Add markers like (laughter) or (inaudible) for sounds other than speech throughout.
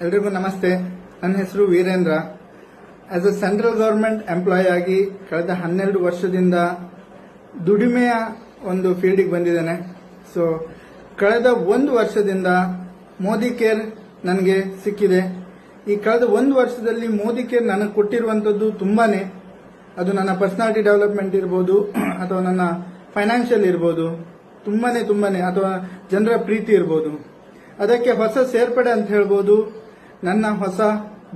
ಎಲ್ರಿಗೂ ನಮಸ್ತೆ. ನನ್ನ ಹೆಸರು Veerendra. As a central government employee ಆಗಿ ಕಳೆದ ಹನ್ನೆರಡು ವರ್ಷದಿಂದ ದುಡಿಮೆಯ ಒಂದು ಫೀಲ್ಡಿಗೆ ಬಂದಿದ್ದೇನೆ. ಸೊ ಕಳೆದ ಒಂದು ವರ್ಷದಿಂದ ಮೋದಿ ಕೇರ್ ನನಗೆ ಸಿಕ್ಕಿದೆ. ಈ ಕಳೆದ ಒಂದು ವರ್ಷದಲ್ಲಿ ಮೋದಿ ಕೇರ್ ನನಗೆ ಕೊಟ್ಟಿರುವಂಥದ್ದು ತುಂಬಾನೇ. ಅದು ನನ್ನ ಪರ್ಸನಾಲಿಟಿ ಡೆವಲಪ್ಮೆಂಟ್ ಇರ್ಬೋದು, (clears throat) ಅಥವಾ ನನ್ನ ಫೈನಾನ್ಷಿಯಲ್ ಇರ್ಬೋದು. ತುಂಬಾನೇ ತುಂಬಾನೇ, ಅಥವಾ ಜನರ ಪ್ರೀತಿ ಇರ್ಬೋದು. ಅದಕ್ಕೆ ಹೊಸ ಸೇರ್ಪಡೆ ಅಂತ ಹೇಳ್ಬೋದು. ನನ್ನ ಹೊಸ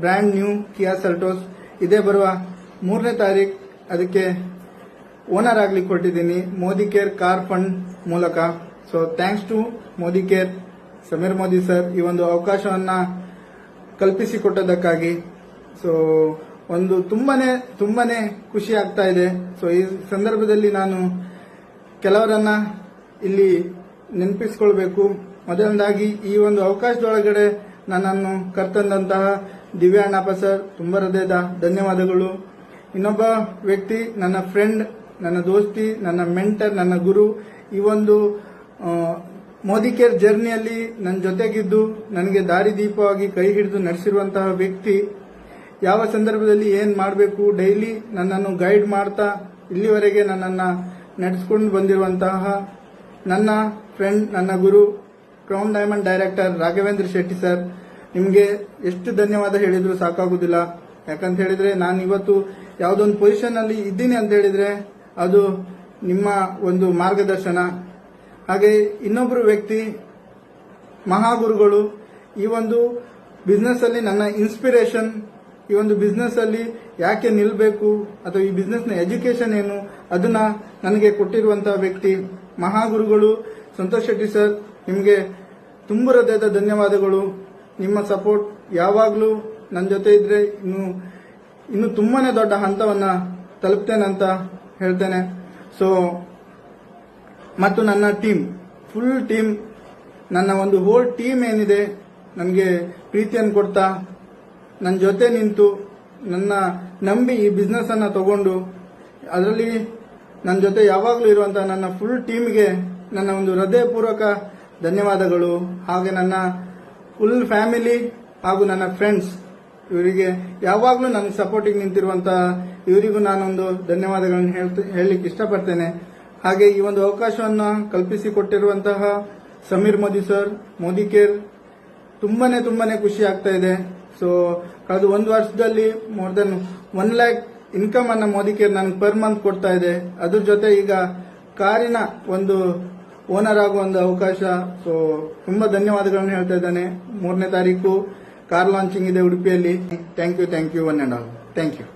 ಬ್ರ್ಯಾಂಡ್ ನ್ಯೂ ಕಿಯಾ ಸೆಲ್ಟೋಸ್ ಇದೇ ಬರುವ ಮೂರನೇ ತಾರೀಕು ಅದಕ್ಕೆ ಓನರ್ ಆಗ್ಲಿಕ್ಕೆ ಕೊಟ್ಟಿದ್ದೀನಿ. ಮೋದಿ ಕೇರ್ ಕಾರ್ ಫಂಡ್ ಮೂಲಕ. So thanks to Modi care Sameer Modi sir, ಈ ಒಂದು ಅವಕಾಶವನ್ನು ಕಲ್ಪಿಸಿಕೊಟ್ಟದಕ್ಕಾಗಿ ಸೊ ಒಂದು ತುಂಬಾನೇ ತುಂಬಾನೇ ಖುಷಿ ಆಗ್ತಾ ಇದೆ. ಸೊ ಈ ಸಂದರ್ಭದಲ್ಲಿ ನಾನು ಕೆಲವರನ್ನ ಇಲ್ಲಿ ನೆನಪಿಸ್ಕೊಳ್ಬೇಕು. ಮೊದಲನೇದಾಗಿ ಈ ಒಂದು ಅವಕಾಶದೊಳಗಡೆ ನನ್ನನ್ನು ಕರ್ತಂದಂತಹ ದಿವ್ಯಾಣಪ್ಪ ಸರ್ ತುಂಬ ಹೃದಯದ ಧನ್ಯವಾದಗಳು. ಇನ್ನೊಬ್ಬ ವ್ಯಕ್ತಿ, ನನ್ನ ಫ್ರೆಂಡ್ ನನ್ನ ದೋಸ್ತಿ, ನನ್ನ ಮೆಂಟರ್ ನನ್ನ ಗುರು, ಈ ಒಂದು ಮೋದಿ ಕೇರ್ ಜರ್ನಿಯಲ್ಲಿ ನನ್ನ ಜೊತೆಗಿದ್ದು, ನನಗೆ ದಾರಿದೀಪವಾಗಿ ಕೈ ಹಿಡಿದು ನಡೆಸಿರುವಂತಹ ವ್ಯಕ್ತಿ, ಯಾವ ಸಂದರ್ಭದಲ್ಲಿ ಏನ್ ಮಾಡಬೇಕು ಡೈಲಿ ನನ್ನನ್ನು ಗೈಡ್ ಮಾಡ್ತಾ, ಇಲ್ಲಿವರೆಗೆ ನನ್ನನ್ನು ನಡೆಸ್ಕೊಂಡು ಬಂದಿರುವಂತಹ ನನ್ನ ಫ್ರೆಂಡ್ ನನ್ನ ಗುರು crown diamond director Raghavendra Shetty sir ನಿಮಗೆ ಎಷ್ಟು ಧನ್ಯವಾದ ಹೇಳಿದ್ರು ಸಾಕಾಗುದಿಲ್ಲ. ಯಾಕಂತ ಹೇಳಿದ್ರೆ ನಾನು ಇವತ್ತು ಯಾವುದೊಂದು ಪೊಸಿಷನ್ ಅಲ್ಲಿ ಇದ್ದೀನಿ ಅಂತ ಹೇಳಿದ್ರೆ ಅದು ನಿಮ್ಮ ಒಂದು ಮಾರ್ಗದರ್ಶನ. ಹಾಗೆ ಇನ್ನೊಬ್ಬರು ವ್ಯಕ್ತಿ, ಮಹಾಗುರುಗಳು, ಈ ಒಂದು ಬಿಸ್ನೆಸ್ ಅಲ್ಲಿ ನನ್ನ ಇನ್ಸ್ಪಿರೇಷನ್ ಈ ಒಂದು ಬಿಸ್ನೆಸ್ ಅಲ್ಲಿ ಯಾಕೆ ನಿಲ್ಬೇಕು, ಅಥವಾ ಈ ಬಿಸ್ನೆಸ್ನ ಎಜುಕೇಶನ್ ಏನು, ಅದನ್ನ ನನಗೆ ಕೊಟ್ಟಿರುವಂತಹ ವ್ಯಕ್ತಿ, ಮಹಾಗುರುಗಳು. ಸಂತೋಷ್ ಶೆಟ್ಟಿ ಸರ್, ನಿಮಗೆ ತುಂಬ ಹೃದಯದ ಧನ್ಯವಾದಗಳು. ನಿಮ್ಮ ಸಪೋರ್ಟ್ ಯಾವಾಗಲೂ ನನ್ನ ಜೊತೆ ಇದ್ರೆ ಇನ್ನು ಇನ್ನು ತುಂಬಾನೇ ದೊಡ್ಡ ಹಂತವನ್ನ ತಲುಪ್ತೇನೆ ಅಂತ ಹೇಳ್ತೇನೆ. ಸೊ ಮತ್ತು ನನ್ನ ಟೀಮ್ ಫುಲ್ ಟೀಮ್ ನನ್ನ ಒಂದು ಹೋಲ್ ಟೀಮ್ ಏನಿದೆ ನನಗೆ ಪ್ರೀತಿಯನ್ನು ಕೊಡ್ತಾ ನನ್ನ ಜೊತೆ ನಿಂತು ನನ್ನ ನಂಬಿ ಈ ಬಿಸ್ನೆಸ್ ಅನ್ನ ತಗೊಂಡು, ಅದರಲ್ಲಿ ನನ್ನ ಜೊತೆ ಯಾವಾಗಲೂ ಇರುವಂತಹ ನನ್ನ ಫುಲ್ ಟೀಮ್ಗೆ ನನ್ನ ಒಂದು ಹೃದಯಪೂರ್ವಕ ಧನ್ಯವಾದಗಳು. ಹಾಗೆ ನನ್ನ ಫುಲ್ ಫ್ಯಾಮಿಲಿ ಹಾಗೂ ನನ್ನ ಫ್ರೆಂಡ್ಸ್ ಇವರಿಗೆ ಯಾವಾಗಲೂ ನನಗೆ ಸಪೋರ್ಟಿಗೆ ನಿಂತಿರುವಂತಹ ಇವರಿಗೂ ನಾನೊಂದು ಧನ್ಯವಾದಗಳನ್ನು ಹೇಳಲಿಕ್ಕೆ ಇಷ್ಟಪಡ್ತೇನೆ. ಹಾಗೆ ಈ ಒಂದು ಅವಕಾಶವನ್ನು ಕಲ್ಪಿಸಿಕೊಟ್ಟಿರುವಂತಹ ಸಮೀರ್ ಮೋದಿ ಸರ್ ಮೋದಿ ಕೇರ್, ತುಂಬಾನೇ ತುಂಬಾನೇ ಖುಷಿ ಆಗ್ತಾ ಇದೆ. ಸೊ ಕಳೆದ ಒಂದು ವರ್ಷದಲ್ಲಿ more than one lakh income ಅನ್ನ ಮೋದಿ ಕೇರ್ ನನಗೆ ಪರ್ ಮಂತ್ ಕೊಡ್ತಾ ಇದೆ. ಅದ್ರ ಜೊತೆ ಈಗ ಕಾರಿನ ಒಂದು ಓನರ್ ಆಗುವ ಒಂದು ಅವಕಾಶ. ಸೊ ತುಂಬಾ ಧನ್ಯವಾದಗಳನ್ನು ಹೇಳ್ತಾ ಇದ್ದಾನೆ. ಮೂರನೇ ತಾರೀಕು ಕಾರ್ ಲಾಂಚಿಂಗ್ ಇದೆ ಉಡುಪಿಯಲ್ಲಿ. Thank you thank you one and all thank you